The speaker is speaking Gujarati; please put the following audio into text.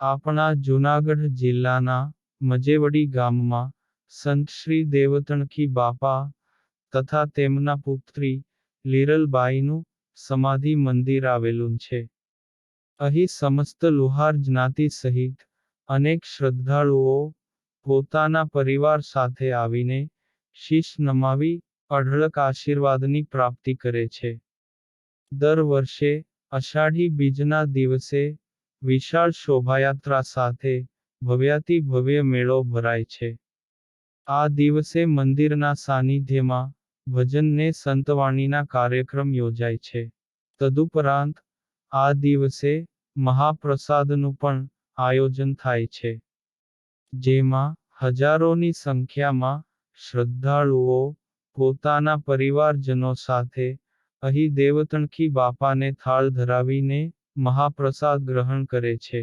આપણા જૂનાગઢ જિલ્લાના મજેવડી ગામમાં સંત શ્રી દેવતણકી બાપા તથા તેમના પુત્રી લીરલબાઈનું સમાધિ મંદિર આવેલું છે. અહીં સમસ્ત લુહાર જ્ઞાતિ સહિત અનેક શ્રદ્ધાળુઓ પોતાના પરિવાર સાથે આવીને શીશ નમાવી અઢળક આશીર્વાદની પ્રાપ્તિ કરે છે. દર વર્ષે અષાઢી બીજના દિવસે વિશાળ શોભાયાત્રા સાથે ભવ્યાતિ ભવ્ય મેળો ભરાય છે. આ દિવસે મંદિરના સાનિધ્યમાં ભજન સંતવાણીના કાર્યક્રમ યોજાય છે. તદુપરાંત, આ દિવસે મહાપ્રસાદનું પણ આયોજન થાય છે. જેમાં હજારોની સંખ્યામાં શ્રદ્ધાળુઓ પોતાના પરિવારજનો સાથે અહીં દેવતણકી બાપાને થાળ ધરાવીને મહાપ્રસાદ ગ્રહણ કરે છે.